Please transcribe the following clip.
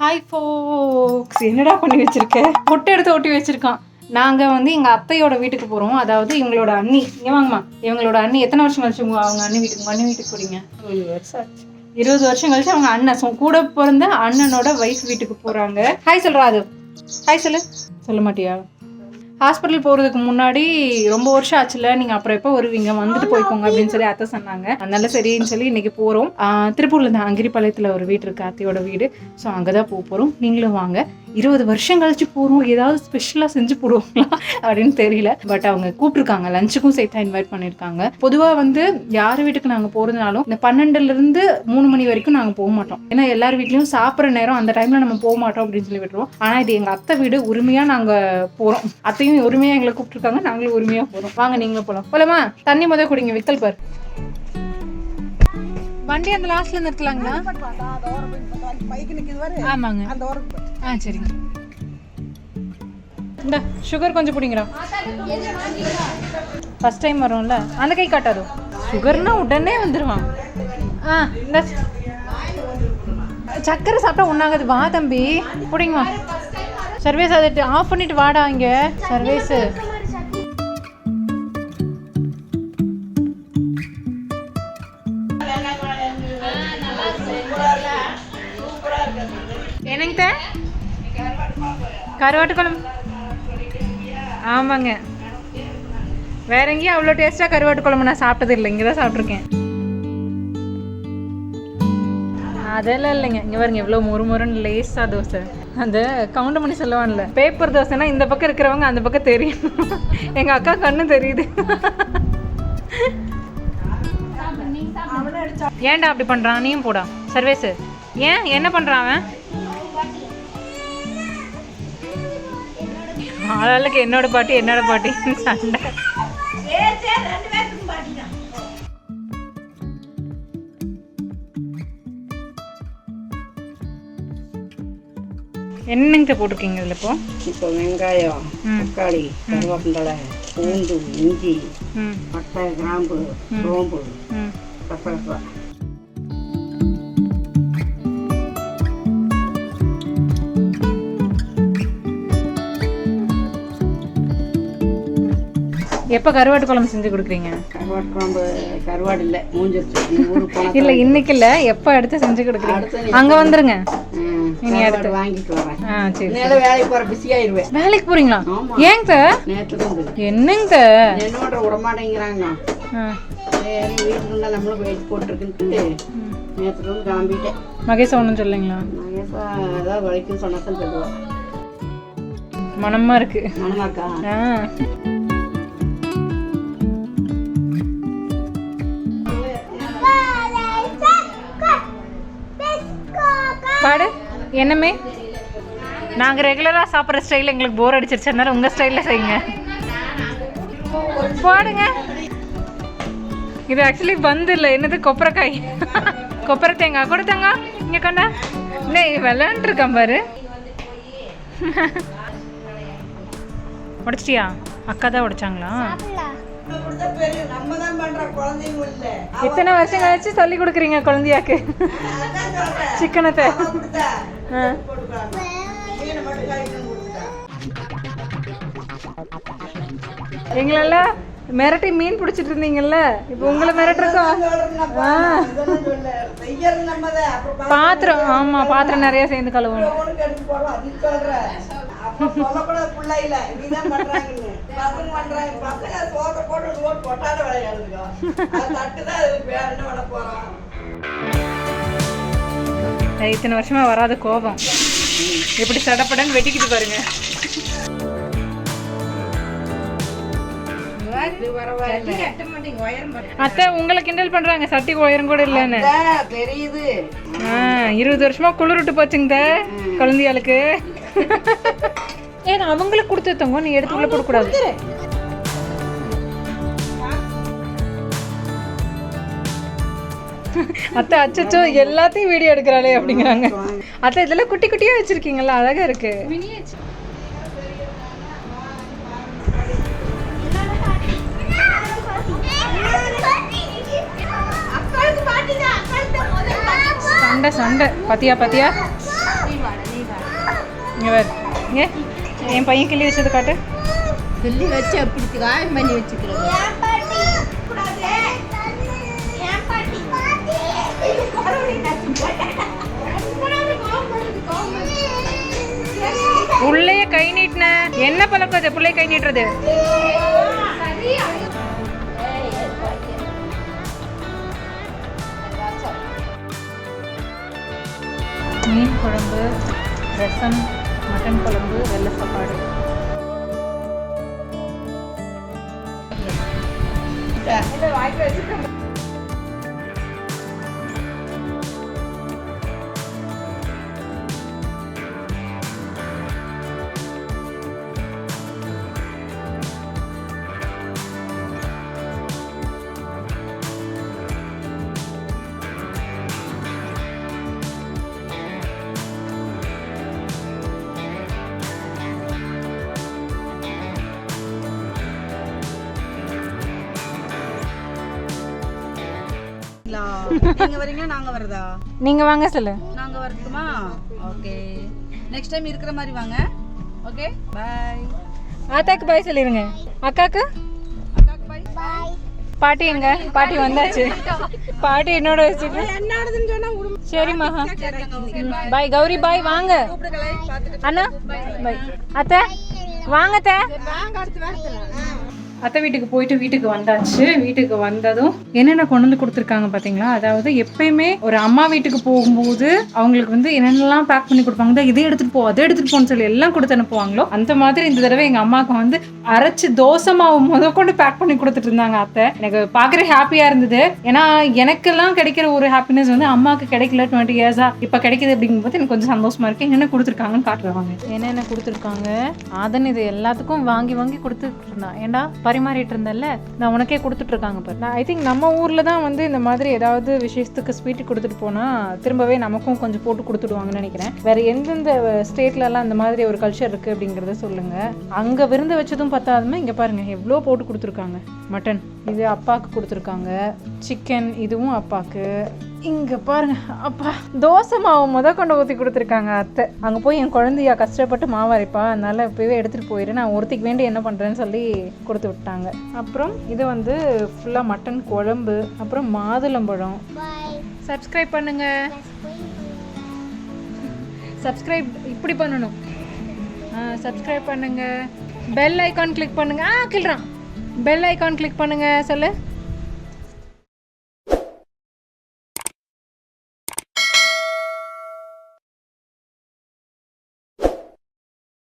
Hi ஃபோக்ஸ் என்னடா பண்ணி வச்சிருக்க? பொட்டை எடுத்து ஒட்டி வச்சிருக்கான். நாங்கள் வந்து எங்கள் அத்தையோட வீட்டுக்கு போகிறோம் அதாவது இவங்களோட அண்ணி. இங்கே வாங்கம்மா. இவங்களோட அண்ணி எத்தனை வருஷம் கழிச்சு அவங்க அண்ணி வீட்டுக்கு அண்ணி வீட்டுக்கு போகிறீங்க இருபது வருஷம் ஆச்சு. இருபது வருஷம் கழிச்சு அவங்க அண்ணன். கூட பிறந்த அண்ணனோட வைஃப் வீட்டுக்கு போகிறாங்க ஹாய் சொல்கிறா அது ஹாய் சொல்லு. சொல்ல மாட்டியா? ஹாஸ்பிட்டல் போகிறதுக்கு முன்னாடி ரொம்ப வருஷம் ஆச்சுல. நீங்கள் அப்புறம் எப்போ வருவீங்க? வந்துட்டு போய்க்கோங்க அப்படின்னு சொல்லி அத்தை சொன்னாங்க. அதனால சரின்னு சொல்லி இன்றைக்கி போகிறோம் திருப்பூரில் இந்த அங்கிரிப்பாளையத்தில் ஒரு வீடு இருக்குது அத்தையோட வீடு. ஸோ அங்கே தான் போக போகிறோம் நீங்களும் வாங்க. இருபது வருஷம் கழிச்சு போகிறோம் ஏதாவது ஸ்பெஷலாக செஞ்சு போடுவோங்களா அப்படின்னு தெரியல. பட் அவங்க கூப்பிட்டுருக்காங்க. லஞ்சுக்கும் சேர்த்தா இன்வைட் பண்ணியிருக்காங்க பொதுவாக வந்து யார் வீட்டுக்கு நாங்கள் போகிறதுனாலும் இந்த பன்னெண்டுலேருந்து மூணு மணி வரைக்கும் நாங்கள் போக மாட்டோம். ஏன்னா எல்லார் வீட்லேயும் சாப்பிட்ற நேரம் அந்த டைமில் நம்ம போக மாட்டோம் அப்படின்னு சொல்லி விட்டுருவோம். ஆனால் இது எங்கள் அத்தை வீடு. உரிமையாக நாங்கள் போகிறோம் அத்தையும் உரிமையாக எங்களை கூப்பிட்டுருக்காங்க. நாங்களும் உரிமையாக போகிறோம் வாங்க நீங்களும் போகலாம் போலாமா? தண்ணி முத குடிங்க. விக்கல் பார். வண்டி அந்த லாஸ்ட்ல நிறுத்தலாங்களா? ஆமாங்க. அந்த ஓரத்துக்கு ஆ சரிங்க. இந்த சுகர் கொஞ்சம் பிடிங்கடா ஃபர்ஸ்ட் டைம் வரும்ல அந்த கை காட்டாதோ. சுகர்னா உடனே வந்துடுவான் ஆ இந்த. சக்கரை சாப்பிட்டா ஒன்றாகுது வா தம்பி. பிடிங்கம்மா சர்வீஸ் அதை ஆஃப் பண்ணிட்டு வாடா இங்கே. சர்வீஸு என்னங்க கருவாட்டு குழம்பு ஆமாங்க. வேற எங்கேயும் அவ்வளோ டேஸ்ட்டாக கருவாட்டு குழம்பு நான் சாப்பிட்டது இல்லை. இங்கே தான் சாப்பிட்ருக்கேன் அதெல்லாம் இல்லைங்க. இங்கே பாருங்க எவ்வளோ முறுமுறுன்னு லேஸாக தோசை. அந்த கவுண்ட் பண்ணி சொல்லுவான்ல. பேப்பர் தோசைனா இந்த பக்கம் இருக்கிறவங்க அந்த பக்கம் தெரியும். எங்கள் அக்கா கண்ணு தெரியுது. ஏன்டா அப்படி பண்ணுறான் நீயும் போடா. சர்வேஸு ஏன்? என்ன பண்ணுறான் அவன்? ஆளாளுக்கு என்னோட பாட்டி என்னோட பாட்டி. சண்டை. என்னங்க போட்டிருக்கீங்க இதில் இப்போ? இப்போ வெங்காயம். தக்காளி கருவேப்பிலை பூண்டு இஞ்சி பட்டை கிராம்பு சோம்பு கசகசா. எப்போ கருவாட்டு குழம்பு செஞ்சு கொடுக்குறீங்க? கருவாட்டு குழம்பு கருவாடு இல்லை மூஞ்சிருச்சு இல்லை இன்னைக்கு இல்லை எப்போ எடுத்து செஞ்சு கொடுக்குறீங்க? அங்கே வந்துருங்க. ம், கருவாடு வாங்கிட்டு வரேன். ஆ சரி வேலைக்கு போகிற பிஸியாயிருவேன் வேலைக்கு போறீங்களா? ஆமா. ஏங்க சார்? நேற்று என்னங்க சார்? என்ன பண்ணுற விடமாட்டேங்கிறாங்க சரி இருந்தால் நம்மளும் வெயிட் போட்டிருக்குன்ட்டு நேற்று இருந்து கிளம்பிட்டேன். மகேஷ் ஒன்றும் சொல்லுங்களா மகேஷா ஏதாவது வலிக்கும் மனமா இருக்கு. மனமாக்கா? ஆ. என்னமே? நாங்கள் ரெகுலராக சாப்பிட்ற ஸ்டைல் எங்களுக்கு போர் அடிச்சிருச்சு. அதனால உங்கள் ஸ்டைலில் செய்யுங்க. பாடுங்க. இது ஆக்சுவலி பந்து இல்லை. என்னது? கொப்பரைக்காய். கொப்பரை தேங்காய் கூட தேங்காய் இங்கே கொண்டா இல்லை விளையாண்டுருக்கான் பாரு. உடைச்சிட்டியா? அக்கா தான் உடைச்சாங்களா? நம்ம தான் பண்ற குழந்தைங்க இல்ல இத்தனை வருஷம் கழிச்சு சொல்லி கொடுக்குறீங்க குழந்தையாக்கு. சிக்கனத்தை. எங்களெல்லாம் மிரட்டி மீன் பிடிச்சிட்டு இருந்தீங்கல்ல? இப்போ உங்களை மிரட்டுறோம் பாத்திரம் ஆமா பாத்திரம் நிறைய சேர்ந்து கழுவணும். உனக்கு இத்தனை வருஷமா வராத கோபம். எப்படி சடப்படன்னு வெட்டிக்கிட்டு பாருங்க. அத்தை உங்களை கிண்டல் பண்றாங்க. சட்டி உயரம் கூட இல்லைன்னு. தெரியுது. இருபது வருஷமா குளிர் விட்டு போச்சுங்க குழந்தையாளுக்கு. ஏன் அவங்களுக்கு கொடுத்துத்தவங்க நீ எடுத்துக்குள்ள கொடுக்க கூடாது அத்தை அச்சச்சோ எல்லாத்தையும் வீடியோ எடுக்கிறாளே அப்படிங்கிறாங்க. அத்தை இதெல்லாம் குட்டி குட்டியா வச்சிருக்கீங்களா அழகா இருக்கு. சண்டை சண்டை. பத்தியா பத்தியா? இங்கே வேறு இங்கே. என் பையன் கிள்ளி வச்சது காட்டு. கிள்ளி வச்சு அப்படி காயம் பண்ணி வச்சுக்கிறேன் உள்ளே கை நீட்டின. என்ன பழக்கம் அது? பிள்ளை கை நீட்டுறது? மீன் குழம்பு ரசம் மட்டன் குழம்பு வெள்ளை சாப்பாடு. நீங்க வரீங்களா நாங்க வரதா? நீங்கள் வாங்க சொல்லு. நாங்க வரட்டுமா? ஓகே. நெக்ஸ்ட் டைம் இருக்கிற மாதிரி வாங்க. ஓகே? பை ஆத்தாக்கு பாய் சொல்லிடுங்க அக்காக்கு? அக்காக்கு பை பாட்டி எங்க? பாட்டி வந்தாச்சு. பாட்டி என்னோட வச்சுட்டு. என்னதுன்னு சொன்னா விடு சரி மகா. பாய் கௌரி பாய் வாங்க. அண்ணா பாய் அத்தை வாங்க அத்தை. வாங்க அடுத்து வரத்துல அத்தை வீட்டுக்கு போயிட்டு வீட்டுக்கு வந்தாச்சு. வீட்டுக்கு வந்ததும் என்னென்ன கொண்டு வந்து கொடுத்துருக்காங்க பார்த்தீங்களா அதாவது எப்பயுமே ஒரு அம்மா வீட்டுக்கு போகும்போது அவங்களுக்கு வந்து என்னென்னலாம் பேக் பண்ணி கொடுப்பாங்க? இதை எடுத்துகிட்டு போ அதை எடுத்துட்டு போன்னு சொல்லி எல்லாம் கொடுத்து அனுப்புவாங்களோ அந்த மாதிரி இந்த தடவை எங்கள் அம்மாவுக்கு வந்து அரைச்சு தோசை மாவு முத கொண்டு பேக் பண்ணி கொடுத்துட்டு இருந்தாங்க அத்தை. எனக்கு பார்க்குற ஹாப்பியாக இருந்தது. ஏன்னா எனக்கெல்லாம் கிடைக்கிற ஒரு ஹாப்பினஸ் வந்து அம்மாவுக்கு கிடைக்கல டுவெண்ட்டி இயர்ஸாக இப்போ கிடைக்குது அப்படிங்கும்போது எனக்கு கொஞ்சம் சந்தோஷமாக இருக்குது என்னென்ன கொடுத்துருக்காங்கன்னு காட்டுறாங்க என்னென்ன கொடுத்துருக்காங்க? அதன் இது எல்லாத்துக்கும் வாங்கி வாங்கி கொடுத்துட்டு இருந்தான் ஏன்டா பரிமாறிட்டு இருந்தேன்ல நான் உனக்கே கொடுத்துட்டு இருக்காங்க பாரு. நான் ஐ திங்க் நம்ம ஊர்ல தான் வந்து இந்த மாதிரி ஏதாவது விஷயத்துக்கு ஸ்வீட் கொடுத்துட்டு போனா திரும்பவே நமக்கும் கொஞ்சம் போட்டு கொடுத்துடுவாங்கன்னு நினைக்கிறேன். வேற எந்தெந்த ஸ்டேட்ல எல்லாம் இந்த மாதிரி ஒரு கல்ச்சர் இருக்கு அப்படிங்கறத சொல்லுங்க. அங்க விருந்து வச்சதும் பத்தாதுமே இங்க பாருங்க எவ்வளோ போட்டு கொடுத்துருக்காங்க. மட்டன் இது அப்பாவுக்கு கொடுத்துருக்காங்க. சிக்கன் இதுவும் அப்பாவுக்கு இங்கே பாருங்க அப்பா. தோசை மாவு முத கொண்டு ஊற்றி கொடுத்துருக்காங்க அத்தை. அங்கே போய் என் குழந்தையா கஷ்டப்பட்டு மாவு அரைப்பா. அதனால இப்போவே எடுத்துகிட்டு போயிடு நான் ஒருத்திக்கு வேண்டி என்ன பண்ணுறேன்னு சொல்லி கொடுத்து விட்டாங்க. அப்புறம் இது வந்து ஃபுல்லாக மட்டன் குழம்பு அப்புறம் மாதுளம்பழம் சப்ஸ்கிரைப் பண்ணுங்க. சப்ஸ்கிரைப் இப்படி பண்ணணும். சப்ஸ்கிரைப் பண்ணுங்க. பெல் ஐக்கான் கிளிக் பண்ணுங்க. ஆ கிள்றான் பெல் ஐகான் கிளிக் பண்ணுங்க. சொல்லு.